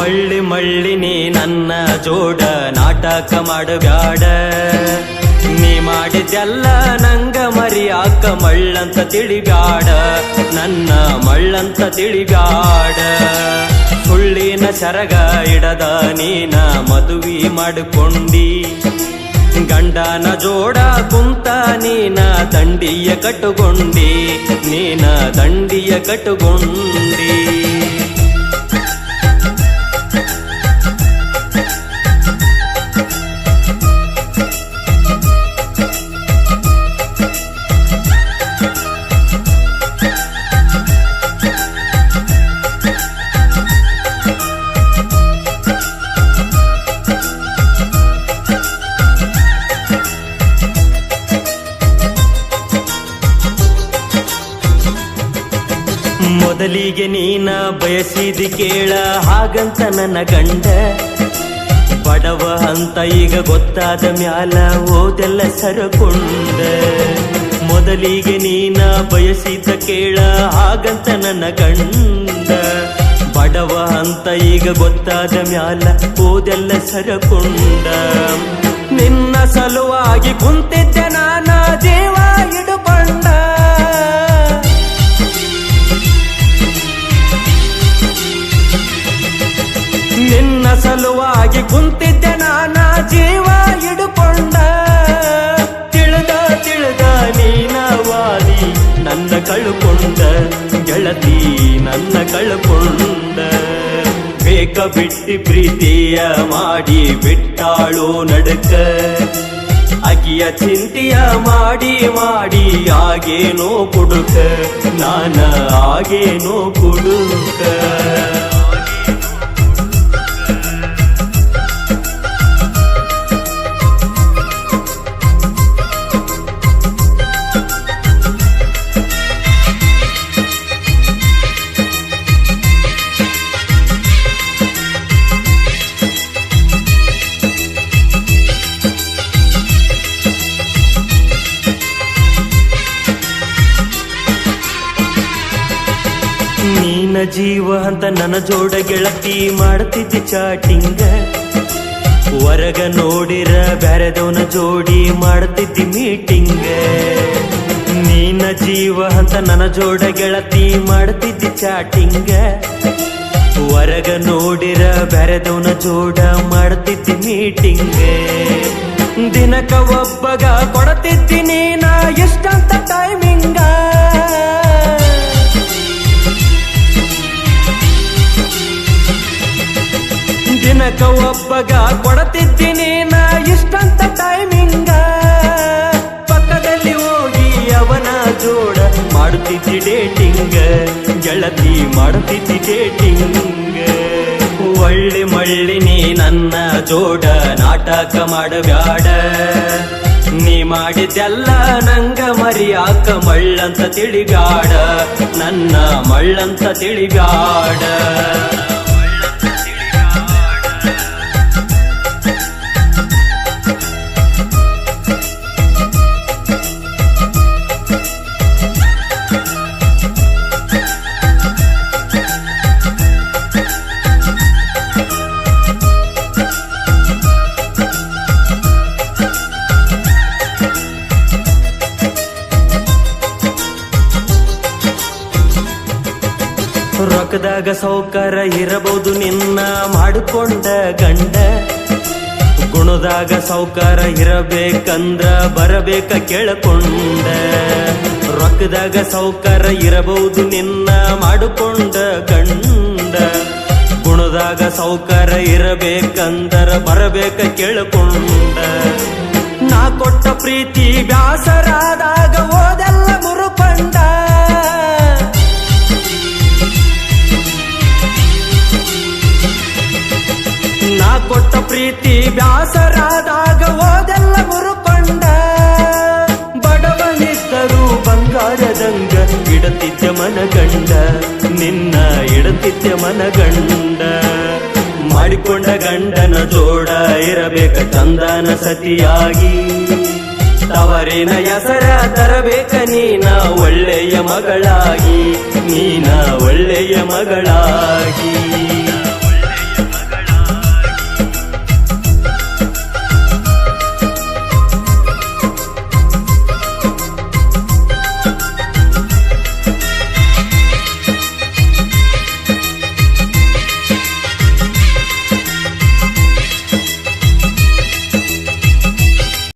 ಒಳ್ಳಿ ಮಳ್ಳಿ ನೀ ನನ್ನ ಜೋಡ ನಾಟಕ ಮಾಡಬ್ಯಾಡ. ನೀ ಮಾಡಿದ್ದೆಲ್ಲ ನಂಗ ಮರಿಯಾಕ ಮಳ್ಳಂತ ತಿಳಿಬ್ಯಾಡ. ನನ್ನ ಮಳ್ಳಂತ ತಿಳಿಬ್ಯಾಡ. ಸುಳ್ಳಿನ ಸರಗ ಇಡದ ನೀನ ಮದುವೆ ಮಾಡಿಕೊಂಡಿ. ಗಂಡನ ಜೋಡ ಕುಂತ ನೀನ ದಂಡಿಯ ಕಟ್ಟುಕೊಂಡಿ. ನೀನ ದಂಡಿಯ ಕಟ್ಟುಕೊಂಡಿ. ಮೊದಲಿಗೆ ನೀನ ಬಯಸಿದಿ ಕೇಳ, ಹಾಗಂತ ನನ್ನ ಗಂಡ. ಬಡವ ಅಂತ ಈಗ ಗೊತ್ತಾದ ಮ್ಯಾಲ ಓದೆಲ್ಲ ಸರಕೊಂಡ. ಮೊದಲಿಗೆ ನೀನ ಬಯಸಿದ ಕೇಳ, ಹಾಗಂತ ನನ್ನ ಗಂಡ. ಬಡವ ಅಂತ ಈಗ ಗೊತ್ತಾದ ಮ್ಯಾಲ ಓದೆಲ್ಲ ಸರಕೊಂಡ. ನಿನ್ನ ಸಲುವಾಗಿ ಕುಂತಿದ್ದ ನಾನ. ಸಲುವಾಗಿ ಕುಂತಿದ್ದೆ ನಾನ, ಜೀವ ಹಿಡುಕೊಂಡ. ತಿಳಿದ ತಿಳಿದ ನೀನವಾದಿ ನನ್ನ ಕಳುಕೊಂಡ. ಗೆಳತಿ ನನ್ನ ಕಳುಕೊಂಡ. ಬೇಕ ಬಿಟ್ಟಿ ಪ್ರೀತಿಯ ಮಾಡಿ ಬಿಟ್ಟಾಳು ನಡಕ. ಅಗಿಯ ಚಿಂತೆಯ ಮಾಡಿ ಮಾಡಿ ಆಗೇನೋ ಕುಡುಕ. ನಾನ ಆಗೇನೋ ಕುಡುಕ. ಜೀವ ಅಂತ ನನ್ನ ಜೋಡ ಗೆಳತಿ ಮಾಡ್ತಿದ್ದೆ ಚಾಟಿಂಗ ಹೊರಗ ನೋಡಿರ ಬ್ಯಾರೆದವನ ಜೋಡಿ ಮಾಡ್ತಿದ್ದಿ ಮೀಟಿಂಗ್ ನೀನ ಜೀವ ಅಂತ ನನ್ನ ಜೋಡ ಗೆಳತಿ ಮಾಡ್ತಿದ್ದಿ ಚಾಟಿಂಗ ಹೊರಗ ನೋಡಿರ ಬ್ಯಾರೆದವನ ಜೋಡ ಮಾಡ್ತಿದ್ದಿ ಮೀಟಿಂಗ್ ದಿನಕ ಒಬ್ಬಗ ಕೊಡತಿದ್ದಿ ನೀನ ಎಷ್ಟಂತ ಟೈಮಿಂಗ ದಿನಕ ಒಬ್ಬಗ ಕೊಡತಿದ್ದೀನಿ ನಾ ಇಷ್ಟಂತ ಟೈಮಿಂಗ ಪಕ್ಕದಲ್ಲಿ ಹೋಗಿ ಅವನ ಜೋಡ ಮಾಡುತ್ತಿದ್ದಿ ಡೇಟಿಂಗ್ ಗೆಳತಿ ಮಾಡುತ್ತಿದ್ದಿ ಡೇಟಿಂಗ್ ಒಳ್ಳೆ ಮಳ್ಳಿ ನೀ ನನ್ನ ಜೋಡ, ನಾಟಕ ಮಾಡಬ್ಯಾಡ. ನೀ ಮಾಡಿದ್ದೆಲ್ಲ ನಂಗ ಮರಿಯಾಕ ಮಳ್ಳಂತ ತಿಳಿಗಾಡ ನನ್ನ ಮಳ್ಳಂತ ತಿಳಿಬ್ಯಾಡ. ರೊಕ್ಕದಾಗ ಸೌಕರ ಇರಬಹುದು ನಿನ್ನ ಮಾಡಿಕೊಂಡ ಗಂಡ. ಗುಣದಾಗ ಸೌಕರ ಇರಬೇಕಂದ್ರ ಬರಬೇಕ ಕೇಳಕೊಂಡ. ರೊಕ್ಕದಾಗ ಸೌಕರ ಇರಬಹುದು ನಿನ್ನ ಮಾಡಿಕೊಂಡ ಗಂಡ. ಗುಣದಾಗ ಸೌಕರ ಇರಬೇಕಂದ್ರ ಬರಬೇಕ ಕೇಳಕೊಂಡ. ನಾ ಕೊಟ್ಟ ಪ್ರೀತಿ ಬ್ಯಾಸರಾದಾಗ ಓದೆಲ್ಲ ಕೊಟ್ಟ ಪ್ರೀತಿ ವ್ಯಾಸರಾದಾಗ ಓದೆಲ್ಲ ಗುರುಕೊಂಡ ಬಡವನಿದ್ದರು ಬಂಗಾರದಂಗ ಇಡತಿದ್ದ ಮನಗಂಡ. ನಿನ್ನ ಇಡತಿದ್ದ ಮನಗಂಡ. ಮಾಡಿಕೊಂಡ ಗಂಡನ ಜೋಡ ಇರಬೇಕ ಚಂದನ ಸತಿಯಾಗಿ. ತವರಿನ ಹೆಸರ ತರಬೇಕ ನೀನ ಒಳ್ಳೆಯ ಮಗಳಾಗಿ. ನೀನ ಒಳ್ಳೆಯ ಮಗಳಾಗಿ.